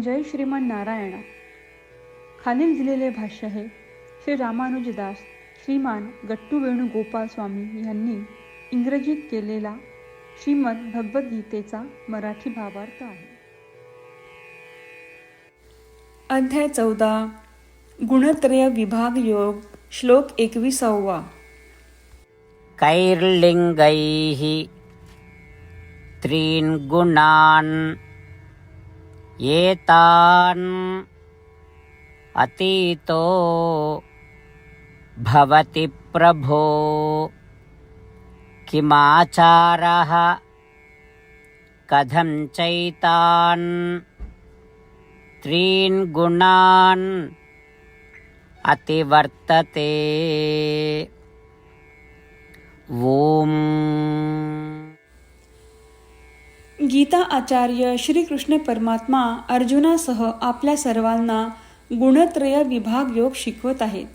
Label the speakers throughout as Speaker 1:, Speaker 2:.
Speaker 1: जय श्रीमान नारायणा. खालील दिलेले भाष्य हे श्री रामानुजदास श्रीमान गट्टू वेणुगोपाल स्वामी यांनी इंग्रजीत केलेला श्रीमद भगवद्गीतेचा मराठी भावार्थ आहे. अध्याय चौदा गुणत्रय विभाग योग श्लोक एकविसावा.
Speaker 2: कैर्लिङ्गैः त्रीन् गुणान् एतान् अतीतो भवति प्रभो। किमाचारः? कथं चैतान्? त्रीन् गुणान् अतिवर्तते। ॐ
Speaker 1: गीता आचार्य श्रीकृष्ण परमात्मा अर्जुनासह आपल्या सर्वांना गुणत्रय विभाग योग शिकवत आहेत.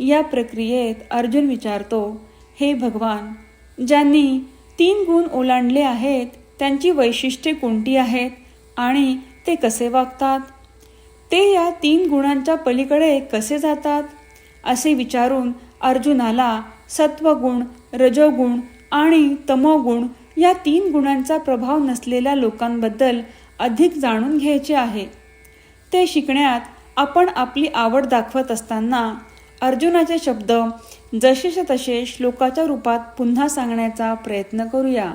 Speaker 1: या प्रक्रियेत अर्जुन विचारतो हे भगवान ज्यांनी तीन गुण ओलांडले आहेत त्यांची वैशिष्ट्ये कोणती आहेत आणि ते कसे वागतात? ते या तीन गुणांच्या पलीकडे कसे जातात? असे विचारून अर्जुनाला सत्वगुण रजोगुण आणि तमोगुण या तीन गुणांचा प्रभाव नसलेल्या लोकांबद्दल अधिक जाणून घ्यायचे आहे. ते शिकण्यात आपण आपली आवड दाखवत असताना अर्जुनाचे शब्द जसेच्या तसे श्लोकाच्या रूपात पुन्हा सांगण्याचा प्रयत्न करूया.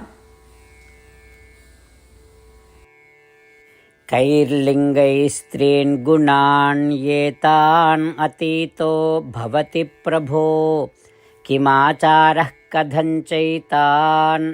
Speaker 2: कैर्लिङ्गैस्त्रीन् गुणान् एतान् अतीतो भवति प्रभो। किमाचारः कथञ्चैतान्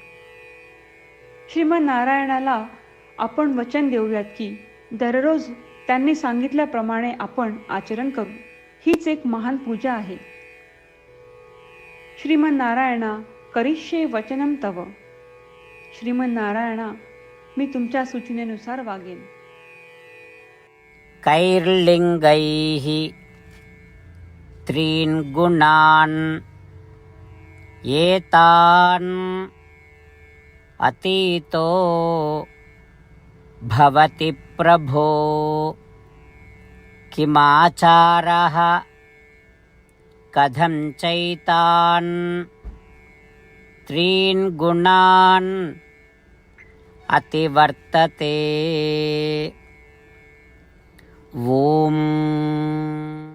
Speaker 1: श्रीमन नारायणाला आपण वचन देऊयात की दररोज त्यांनी सांगितल्याप्रमाणे आपण आचरण करू. हीच एक महान पूजा आहे. श्रीमन नारायणा करिष्ये वचनम तव. श्रीमन नारायणा मी तुमच्या सूचनेनुसार वागेन.
Speaker 2: कैर्लिङ्गैः त्रीन् गुणान् एतान् अतीतो भवति प्रभो। किमाचारः? कथं चैतान्? त्रीन् गुणान् अतिवर्तते। ॐ।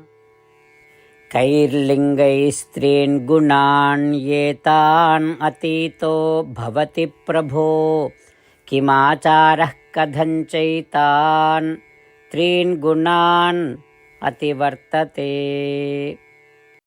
Speaker 2: कैर्लिङ्गैस्त्रीन् गुणान् एतान् अतीतो भवति प्रभो। किमाचारः कथञ्चैतान् त्रीन् गुणान् अतिवर्तते।